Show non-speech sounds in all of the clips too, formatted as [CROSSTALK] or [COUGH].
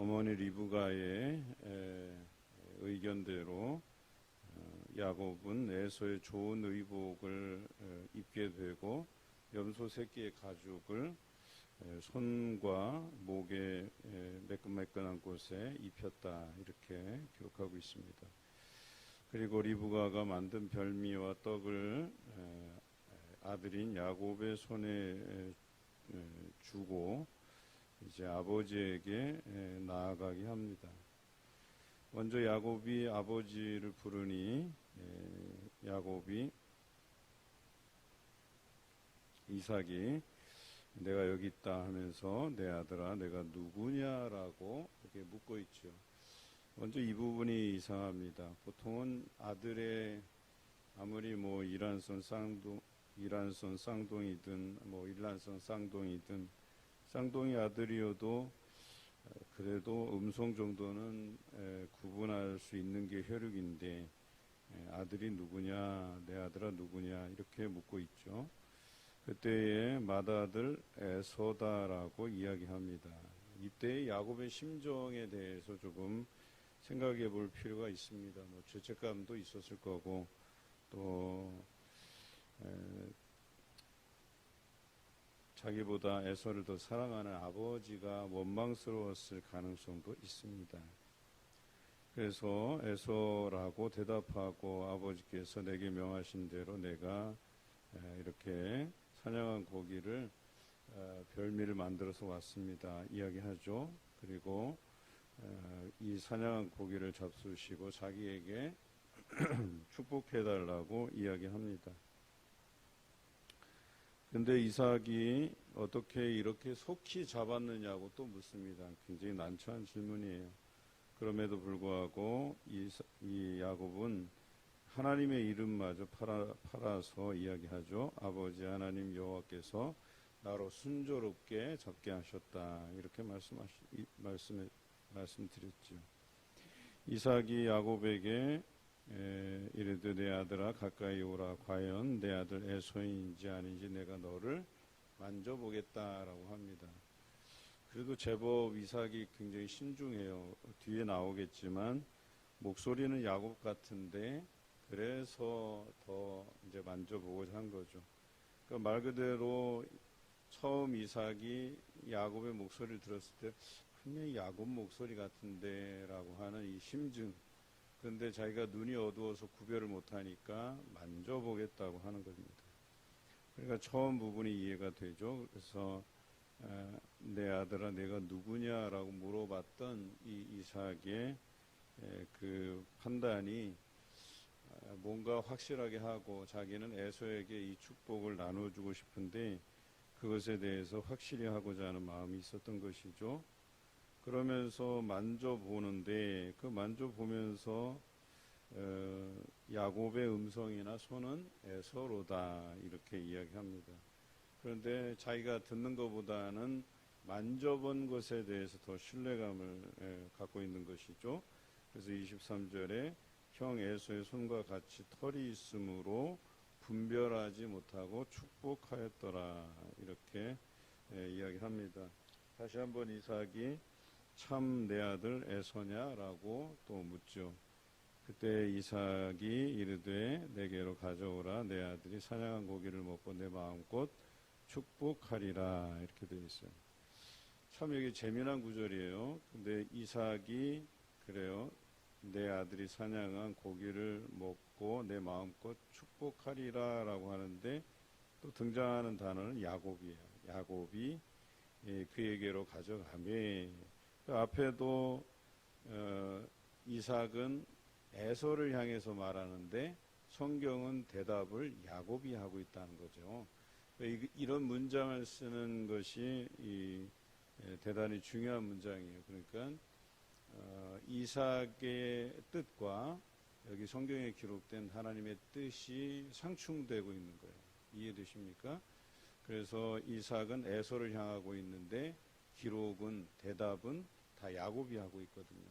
어머니 리브가의 에, 의견대로 어, 야곱은 에서의 좋은 의복을 에, 입게 되고 염소 새끼의 가죽을 에, 손과 목에 에, 매끈매끈한 곳에 입혔다 이렇게 기록하고 있습니다. 그리고 리브가가 만든 별미와 떡을 아들인 야곱의 손에 주고 이제 아버지에게 에, 나아가게 합니다. 먼저 야곱이 아버지를 부르니 에, 야곱이 이삭이 내가 여기 있다 하면서 내 아들아 내가 누구냐라고 이렇게 묻고 있죠. 먼저 이 부분이 이상합니다. 보통은 아들의 아무리 뭐 이란선 쌍둥 이란선 쌍둥이든 뭐 일란선 쌍둥이든 쌍둥이 아들이어도 어, 그래도 음성 정도는 에, 구분할 수 있는 게 혈육인데 에, 아들이 누구냐 내 아들아 누구냐 이렇게 묻고 있죠. 그때의 맏아들 에서다라고 이야기합니다. 이때 야곱의 심정에 대해서 조금 생각해 볼 필요가 있습니다. 뭐 죄책감도 있었을 거고 또 에, 자기보다 에서를 더 사랑하는 아버지가 원망스러웠을 가능성도 있습니다. 그래서 에서라고 대답하고 아버지께서 내게 명하신 대로 내가 에, 이렇게 사냥한 고기를 어, 별미를 만들어서 왔습니다. 이야기하죠. 그리고 어, 이 사냥한 고기를 잡수시고 자기에게 [CLEARS THROAT] 축복해달라고 이야기합니다. 근데 이삭이 어떻게 이렇게 속히 잡았느냐고 또 묻습니다. 굉장히 난처한 질문이에요. 그럼에도 불구하고 이, 이 야곱은 하나님의 이름마저 팔아, 팔아서 이야기하죠. 아버지 하나님 여호와께서 나로 순조롭게 잡게 하셨다. 이렇게 말씀하시, 이, 말씀, 말씀드렸죠. 이삭이 야곱에게 에, 이르되 내 아들아 가까이 오라 과연 내 아들 에서인지 아닌지 내가 너를 만져보겠다라고 합니다. 그래도 제법 이삭이 굉장히 신중해요. 뒤에 나오겠지만 목소리는 야곱 같은데 그래서 더 이제 만져보고자 한 거죠. 그러니까 말 그대로 처음 이삭이 야곱의 목소리를 들었을 때 분명히 야곱 목소리 같은데라고 하는 이 심증. 그런데 자기가 눈이 어두워서 구별을 못하니까 만져보겠다고 하는 겁니다. 그러니까 처음 부분이 이해가 되죠. 그래서 내 아들아 내가 누구냐라고 물어봤던 이 이삭의 그 판단이 뭔가 확실하게 하고 자기는 에서에게 이 축복을 나눠주고 싶은데 그것에 대해서 확실히 하고자 하는 마음이 있었던 것이죠. 그러면서 만져보는데 그 만져보면서 어, 야곱의 음성이나 손은 에서로다 이렇게 이야기합니다. 그런데 자기가 듣는 것보다는 만져본 것에 대해서 더 신뢰감을 에, 갖고 있는 것이죠. 그래서 23절에 형 에서의 손과 같이 털이 있으므로 분별하지 못하고 축복하였더라 이렇게 에, 이야기합니다. 다시 한번 이삭이 참 내 아들 에서냐라고 또 묻죠. 그때 이삭이 이르되 내게로 가져오라 내 아들이 사냥한 고기를 먹고 내 마음껏 축복하리라 이렇게 되어 있어요. 참 여기 재미난 구절이에요. 근데 이삭이 그래요. 내 아들이 사냥한 고기를 먹고 내 마음껏 축복하리라라고 하는데 또 등장하는 단어는 야곱이에요. 야곱이 예, 그에게로 가져가매 그 앞에도 어, 이삭은 에서를 향해서 말하는데 성경은 대답을 야곱이 하고 있다는 거죠. 이런 문장을 쓰는 것이 이 대단히 중요한 문장이에요. 그러니까 어, 이삭의 뜻과 여기 성경에 기록된 하나님의 뜻이 상충되고 있는 거예요. 이해되십니까? 그래서 이삭은 에서를 향하고 있는데 기록은 대답은 다 야곱이 하고 있거든요.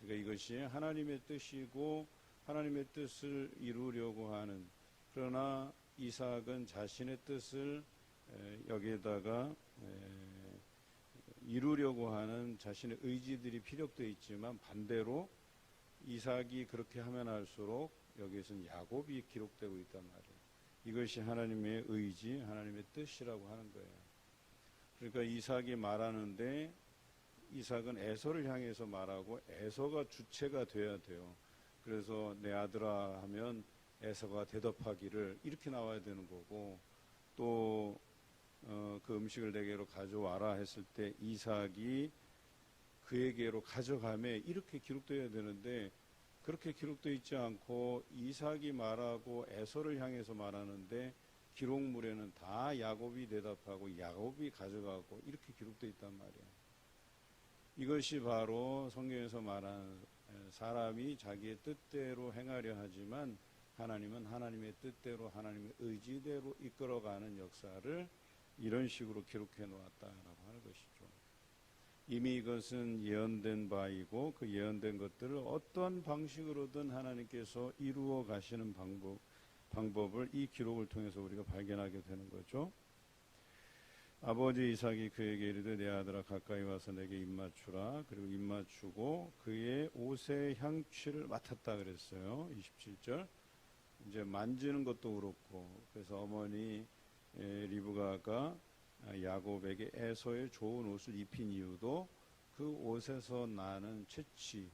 그러니까 이것이 하나님의 뜻이고 하나님의 뜻을 이루려고 하는 그러나 이삭은 자신의 뜻을 여기에다가 이루려고 하는 자신의 의지들이 피력되어 있지만 반대로 이삭이 그렇게 하면 할수록 여기에서는 야곱이 기록되고 있단 말이에요. 이것이 하나님의 의지, 하나님의 뜻이라고 하는 거예요. 그러니까 이삭이 말하는데 이삭은 에서를 향해서 말하고 에서가 주체가 돼야 돼요. 그래서 내 아들아 하면 에서가 대답하기를 이렇게 나와야 되는 거고 또 어, 그 음식을 내게로 가져와라 했을 때 이삭이 그에게로 가져가매 이렇게 기록되어야 되는데 그렇게 기록되어 있지 않고 이삭이 말하고 에서를 향해서 말하는데 기록물에는 다 야곱이 대답하고 야곱이 가져가고 이렇게 기록되어 있단 말이에요. 이것이 바로 성경에서 말하는 사람이 자기의 뜻대로 행하려 하지만 하나님은 하나님의 뜻대로 하나님의 의지대로 이끌어가는 역사를 이런 식으로 기록해 놓았다라고 하는 것이죠. 이미 이것은 예언된 바이고 그 예언된 것들을 어떤 방식으로든 하나님께서 이루어 가시는 방법 방법을 이 기록을 통해서 우리가 발견하게 되는 거죠. 아버지 이삭이 그에게 이르되 내 아들아 가까이 와서 내게 입 맞추라 그리고 입 맞추고 그의 옷의 향취를 맡았다 그랬어요. 27절 이제 만지는 것도 그렇고 그래서 어머니 리브가가 야곱에게 에서의 좋은 옷을 입힌 이유도 그 옷에서 나는 채취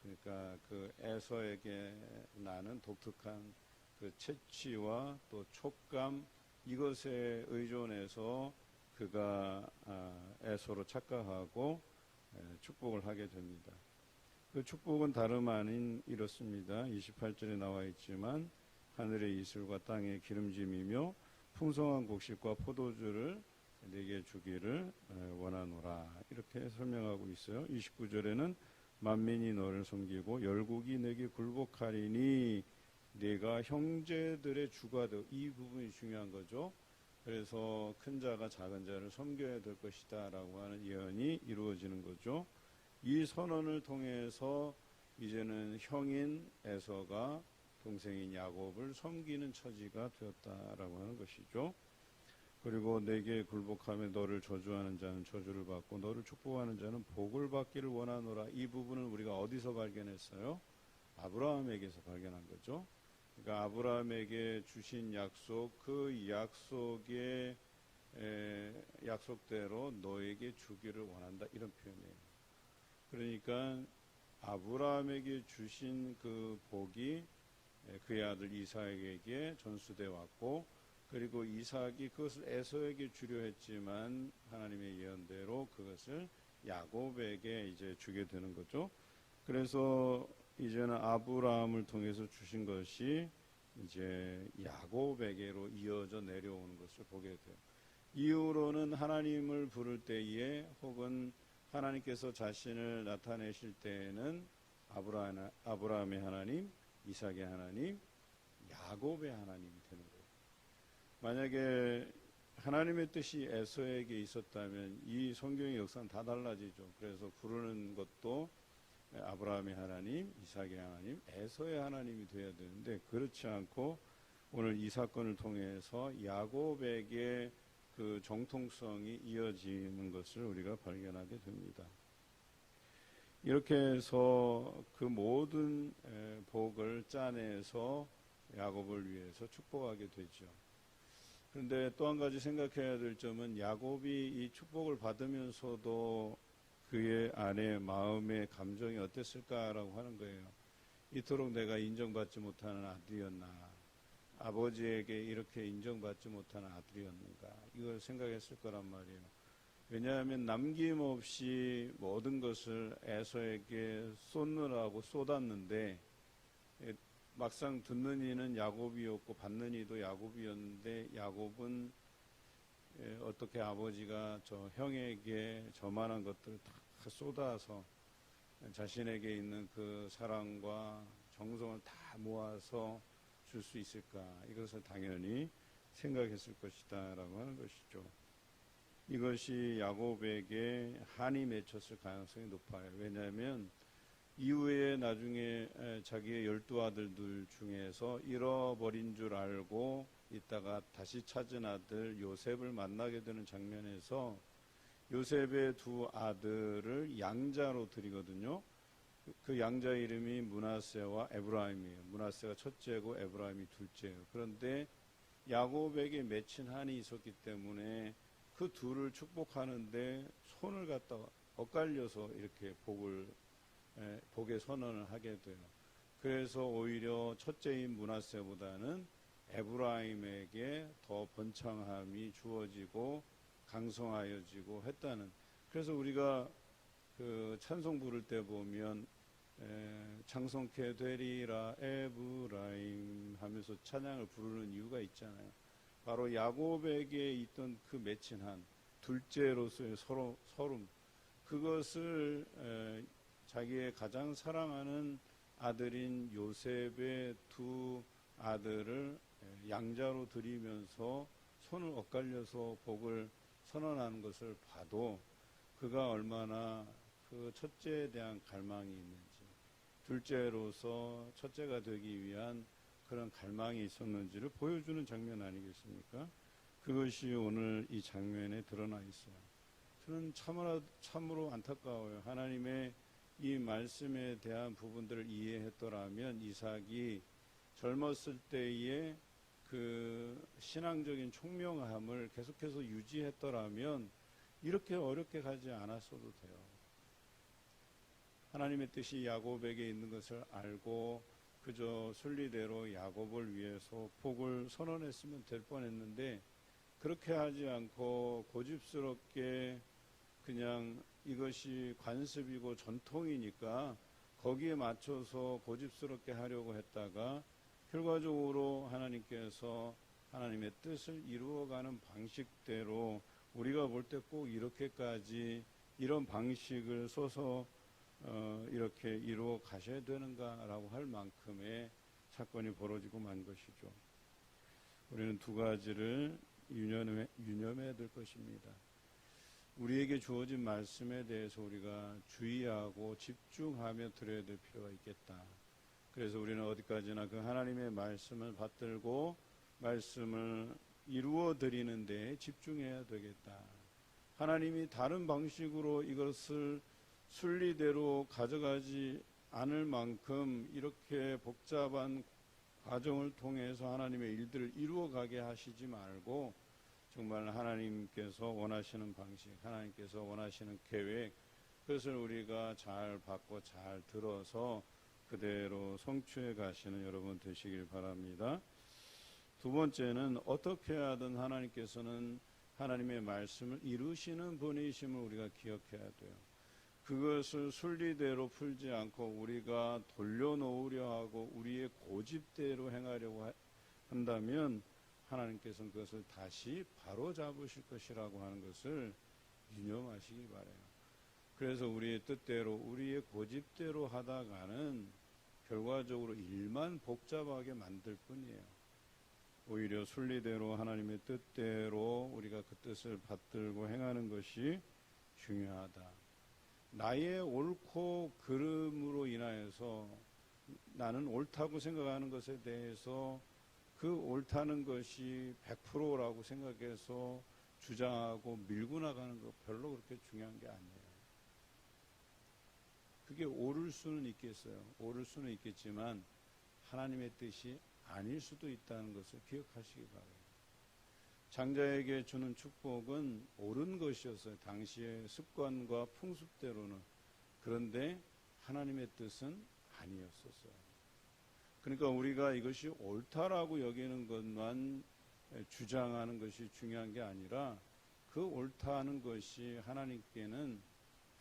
그러니까 그 에서에게 나는 독특한 그 채취와 또 촉감 이것에 의존해서 그가 아, 에서로 착각하고 축복을 하게 됩니다. 그 축복은 다름 아닌 이렇습니다. 28절에 나와 있지만 하늘의 이슬과 땅의 기름짐이며 풍성한 곡식과 포도주를 내게 주기를 원하노라 이렇게 설명하고 있어요. 29절에는 만민이 너를 섬기고 열국이 내게 굴복하리니 내가 형제들의 주가 되어 이 부분이 중요한 거죠. 그래서 큰 자가 작은 자를 섬겨야 될 것이다 라고 하는 예언이 이루어지는 거죠. 이 선언을 통해서 이제는 형인 에서가 동생인 야곱을 섬기는 처지가 되었다라고 하는 것이죠. 그리고 내게 굴복하며 너를 저주하는 자는 저주를 받고 너를 축복하는 자는 복을 받기를 원하노라. 이 부분은 우리가 어디서 발견했어요? 아브라함에게서 발견한 거죠. 그러니까 아브라함에게 주신 약속 그 약속의 에, 약속대로 너에게 주기를 원한다 이런 표현이에요. 그러니까 아브라함에게 주신 그 복이 그의 아들 이삭에게 전수돼 왔고 그리고 이삭이 그것을 에서에게 주려 했지만 하나님의 예언대로 그것을 야곱에게 이제 주게 되는 거죠. 그래서 이제는 아브라함을 통해서 주신 것이 이제 야곱에게로 이어져 내려오는 것을 보게 돼요. 이후로는 하나님을 부를 때에 혹은 하나님께서 자신을 나타내실 때에는 아브라함, 아브라함의 하나님, 이삭의 하나님, 야곱의 하나님이 되는 거예요. 만약에 하나님의 뜻이 에서에게 있었다면 이 성경의 역사는 다 달라지죠. 그래서 부르는 것도 아브라함의 하나님, 이삭의 하나님, 에서의 하나님이 되어야 되는데 그렇지 않고 오늘 이 사건을 통해서 야곱에게 그 정통성이 이어지는 것을 우리가 발견하게 됩니다. 이렇게 해서 그 모든 복을 짜내서 야곱을 위해서 축복하게 되죠. 그런데 또 한 가지 생각해야 될 점은 야곱이 이 축복을 받으면서도 그의 안에 마음의 감정이 어땠을까라고 하는 거예요. 이토록 내가 인정받지 못하는 아들이었나. 아버지에게 이렇게 인정받지 못하는 아들이었는가. 이걸 생각했을 거란 말이에요. 왜냐하면 남김없이 모든 것을 에서에게 쏟느라고 쏟았는데 막상 듣는 이는 야곱이었고 받는 이도 야곱이었는데 야곱은 어떻게 아버지가 저 형에게 저만한 것들을 다 쏟아서 자신에게 있는 그 사랑과 정성을 다 모아서 줄 수 있을까 이것을 당연히 생각했을 것이다 라고 하는 것이죠. 이것이 야곱에게 한이 맺혔을 가능성이 높아요. 왜냐하면 이후에 나중에 자기의 열두 아들들 중에서 잃어버린 줄 알고 있다가 다시 찾은 아들 요셉을 만나게 되는 장면에서 요셉의 두 아들을 양자로 드리거든요. 그- 그 양자 이름이 문하세와 에브라임이에요. 문하세가 첫째고 에브라임이 둘째예요. 그런데 야곱에게 맺힌 한이 있었기 때문에 그 둘을 축복하는데 손을 갖다 엇갈려서 이렇게 복을 에, 복의 선언을 하게 돼요. 그래서 오히려 첫째인 문하세보다는 에브라임에게 더 번창함이 주어지고 강성하여지고 했다는. 그래서 우리가 그 찬송 부를 때 보면 에, 창성케 되리라 에브라임 하면서 찬양을 부르는 이유가 있잖아요. 바로 야곱에게 있던 그 맺힌 한 둘째로서의 서로, 서름 그것을 에, 자기의 가장 사랑하는 아들인 요셉의 두 아들을 에, 양자로 드리면서 손을 엇갈려서 복을 선언하는 것을 봐도 그가 얼마나 그 첫째에 대한 갈망이 있는지 둘째로서 첫째가 되기 위한 그런 갈망이 있었는지를 보여주는 장면 아니겠습니까? 그것이 오늘 이 장면에 드러나 있어요. 저는 참으로, 참으로 안타까워요. 하나님의 이 말씀에 대한 부분들을 이해했더라면 이삭이 젊었을 때의 그 신앙적인 총명함을 계속해서 유지했더라면 이렇게 어렵게 가지 않았어도 돼요. 하나님의 뜻이 야곱에게 있는 것을 알고 그저 순리대로 야곱을 위해서 복을 선언했으면 될 뻔했는데 그렇게 하지 않고 고집스럽게 그냥 이것이 관습이고 전통이니까 거기에 맞춰서 고집스럽게 하려고 했다가 결과적으로 하나님께서 하나님의 뜻을 이루어가는 방식대로 우리가 볼 때 꼭 이렇게까지 이런 방식을 써서 어, 이렇게 이루어 가셔야 되는가라고 할 만큼의 사건이 벌어지고 만 것이죠. 우리는 두 가지를 유념해, 유념해야 될 것입니다. 우리에게 주어진 말씀에 대해서 우리가 주의하고 집중하며 들어야 될 필요가 있겠다. 그래서 우리는 어디까지나 그 하나님의 말씀을 받들고 말씀을 이루어 드리는 데 집중해야 되겠다. 하나님이 다른 방식으로 이것을 순리대로 가져가지 않을 만큼 이렇게 복잡한 과정을 통해서 하나님의 일들을 이루어 가게 하시지 말고 정말 하나님께서 원하시는 방식, 하나님께서 원하시는 계획, 그것을 우리가 잘 받고 잘 들어서 그대로 성취해 가시는 여러분 되시길 바랍니다. 두 번째는 어떻게 하든 하나님께서는 하나님의 말씀을 이루시는 분이심을 우리가 기억해야 돼요. 그것을 순리대로 풀지 않고 우리가 돌려놓으려 하고 우리의 고집대로 행하려고 한다면 하나님께서는 그것을 다시 바로 잡으실 것이라고 하는 것을 유념하시기 바래요. 그래서 우리의 뜻대로 우리의 고집대로 하다가는 결과적으로 일만 복잡하게 만들 뿐이에요. 오히려 순리대로 하나님의 뜻대로 우리가 그 뜻을 받들고 행하는 것이 중요하다. 나의 옳고 그름으로 인하여서 나는 옳다고 생각하는 것에 대해서 그 옳다는 것이 100%라고 생각해서 주장하고 밀고 나가는 거 별로 그렇게 중요한 게 아니에요. 그게 옳을 수는 있겠어요. 옳을 수는 있겠지만 하나님의 뜻이 아닐 수도 있다는 것을 기억하시기 바랍니다. 장자에게 주는 축복은 옳은 것이었어요. 당시의 습관과 풍습대로는. 그런데 하나님의 뜻은 아니었었어요. 그러니까 우리가 이것이 옳다라고 여기는 것만 주장하는 것이 중요한 게 아니라 그 옳다는 것이 하나님께는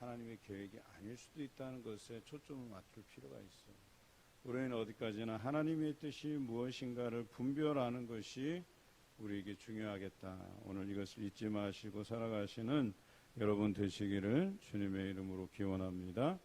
하나님의 계획이 아닐 수도 있다는 것에 초점을 맞출 필요가 있어요. 우리는 어디까지나 하나님의 뜻이 무엇인가를 분별하는 것이 우리에게 중요하겠다. 오늘 이것을 잊지 마시고 살아가시는 여러분 되시기를 주님의 이름으로 기원합니다.